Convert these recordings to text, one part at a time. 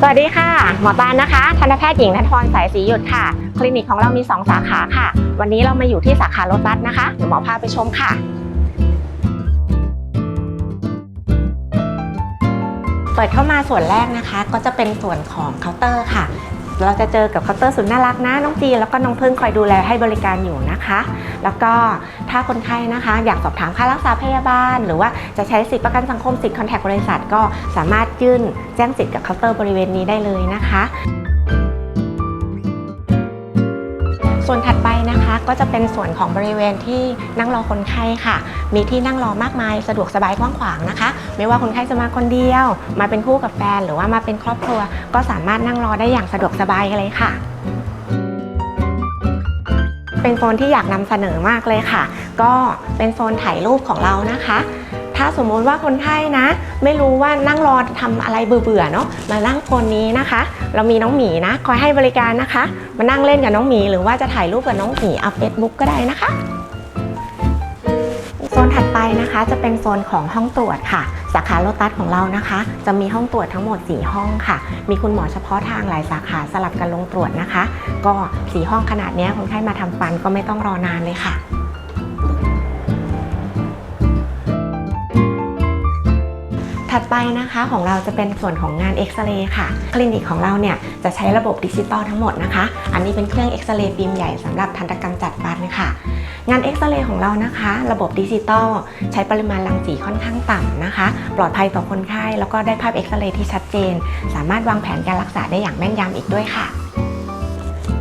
สวัสดีค่ะ หมอตานนะคะทันตแพทย์หญิงนัทพรสายศรีหยุดค่ะ คลินิกของเรามี 2 สาขาค่ะ วันนี้เรามาอยู่ที่สาขาโลตัสนะคะเดี๋ยวหมอพาไปชมค่ะ เปิดเข้ามาส่วนแรกนะคะ ก็จะเป็นส่วนของเคาน์เตอร์ค่ะ เราจะเจอกับเคาน์เตอร์สุดน่ารักนะน้องจีแล้วก็น้องพึ่งคอยดูแลให้บริการอยู่นะคะ แล้วก็ถ้าคนไข้นะคะ อยากสอบถามค่ารักษาพยาบาล หรือว่าจะใช้สิทธิประกันสังคมสิทธิคอนแทคบริษัท ก็สามารถยื่นแจ้งสิทธิ์กับเคาน์เตอร์บริเวณนี้ได้เลยนะคะ ส่วนถัดไปนะคะ ก็จะเป็นส่วนของบริเวณที่นั่งรอคนไข้ค่ะ มีที่นั่งรอมากมายสะดวกสบายกว้างขวางนะคะ ไม่ว่าคนไข้จะมาคนเดียว มาเป็นคู่กับแฟนหรือว่ามาเป็นครอบครัว ก็สามารถนั่งรอได้อย่างสะดวกสบายเลยค่ะเป็นโซนที่อยากนำเสนอมากเลยค่ะ ก็เป็นโซนถ่ายรูปของเรานะคะ ถ้าสมมติว่าคนไข้นะ ไม่รู้ว่านั่งรอทำอะไรเบื่อๆเนาะมานั่งโซนนี้นะคะ เรามีน้องหมีนะ คอยให้บริการนะคะ มานั่งเล่นกับน้องหมี หรือว่าจะถ่ายรูปกับน้องหมีอัพเฟซบุ๊กก็ได้นะคะโซนถัดไปนะคะจะเป็นโซนของห้องตรวจค่ะ สาขาโลตัสของเรานะคะ จะมีห้องตรวจทั้งหมด 4 ห้องค่ะ มีคุณหมอเฉพาะทางหลายสาขาสลับกันลงตรวจนะคะ ก็ 4 ห้องขนาดนี้คนไข้มาทำฟันก็ไม่ต้องรอนานเลยค่ะ ถัดไปนะคะของเราจะเป็นส่วนของงานเอ็กซเรย์ค่ะ คลินิกของเราเนี่ยจะใช้ระบบดิจิตอลทั้งหมดนะคะ อันนี้เป็นเครื่องเอ็กซเรย์ฟิล์มใหญ่สำหรับทันตกรรมจัดฟันค่ะ งานเอ็กซเรย์ของเรานะคะ ระบบดิจิตอลใช้ปริมาณรังสีค่อนข้างต่ำนะคะ ปลอดภัยต่อคนไข้แล้วก็ได้ภาพเอ็กซเรย์ที่ชัดเจน สามารถวางแผนการรักษาได้อย่างแม่นยำอีกด้วยค่ะ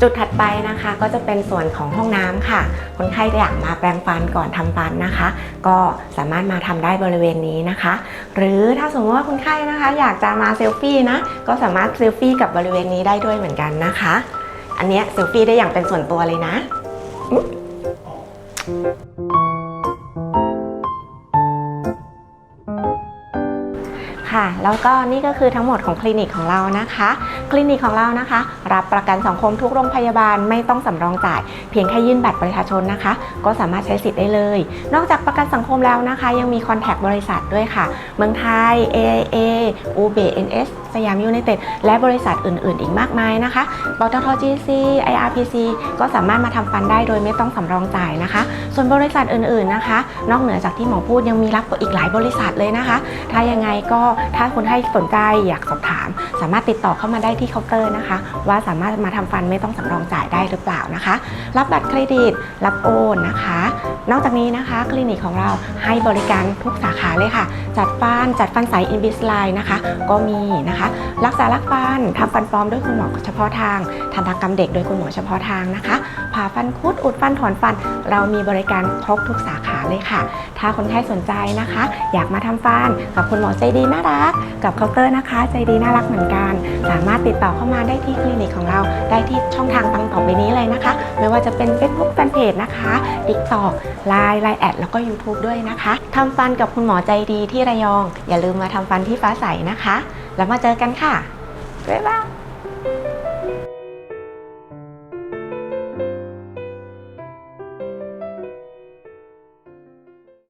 จุดถัดไปนะคะ ก็จะเป็นส่วนของห้องน้ำค่ะ คนไข้อยากมาแปรงฟันก่อนทำฟันนะคะ ก็สามารถมาทำได้บริเวณนี้นะคะ หรือถ้าสมมติว่าคนไข้นะคะ อยากจะมาเซลฟี่นะก็สามารถเซลฟี่กับบริเวณนี้ได้ด้วยเหมือนกันนะคะ อันเนี้ยเซลฟี่ได้อย่างเป็นส่วนตัวเลยนะ ค่ะ แล้วก็นี่ก็คือทั้งหมดของคลินิกของเรานะคะ คลินิกของเรานะคะ รับประกันสังคมทุกโรงพยาบาลไม่ต้องสำรองจ่าย เพียงแค่ยื่นบัตรประชาชนนะคะ ก็สามารถใช้สิทธิ์ได้เลย นอกจากประกันสังคมแล้วนะคะ ยังมีคอนแทคบริษัทด้วยค่ะ เมืองไทย AIA UB NS สยามยูไนเต็ดและบริษัทอื่น ๆ อีกมากมายนะคะปตท GC IRPC ก็สามารถมาทำฟันได้โดยไม่ต้องสำรองจ่ายนะคะ ส่วนบริษัทอื่น ๆ นะคะ นอกเหนือจากที่หมอพูดยังมีรับอีกหลายบริษัทเลยนะคะ ถ้ายังไงก็ถ้าคนให้สนใจอยากสอบถาม สามารถติดต่อเข้ามาได้ที่เคาน์เตอร์นะคะ ว่าสามารถมาทำฟันไม่ต้องสำรองจ่ายได้หรือเปล่านะคะ รับบัตรเครดิต รับโอนนะคะ นอกจากนี้นะคะ คลินิกของเราให้บริการทุกสาขาเลยค่ะ จัดฟันจัดฟันใสอินบิสไลน์นะคะ ก็มีนะคะ รักษารักฟันทำฟันปลอมด้วยคุณหมอเฉพาะทางทันตกรรมเด็กโดยคุณหมอเฉพาะทางนะคะผ่าฟันคุดอุดฟันถอนฟัน เรามีบริการครบทุกสาขา เลยค่ะ ถ้าคนไข้สนใจนะคะ อยากมาทำฟันกับคุณหมอใจดีน่ารัก กับเคาน์เตอร์นะคะ ใจดีน่ารักเหมือนกัน สามารถติดต่อเข้ามาได้ที่คลินิกของเรา ได้ที่ช่องทางต่างต่อไปนี้เลยนะคะ ไม่ว่าจะเป็น Facebook Fanpage นะคะ TikTok Line Line แอดแล้วก็ YouTube ด้วยนะคะทำฟันกับคุณหมอใจดีที่ระยอง อย่าลืมมาทำฟันที่ฟ้าใสนะคะ แล้วมาเจอกันค่ะบ๊ายบาย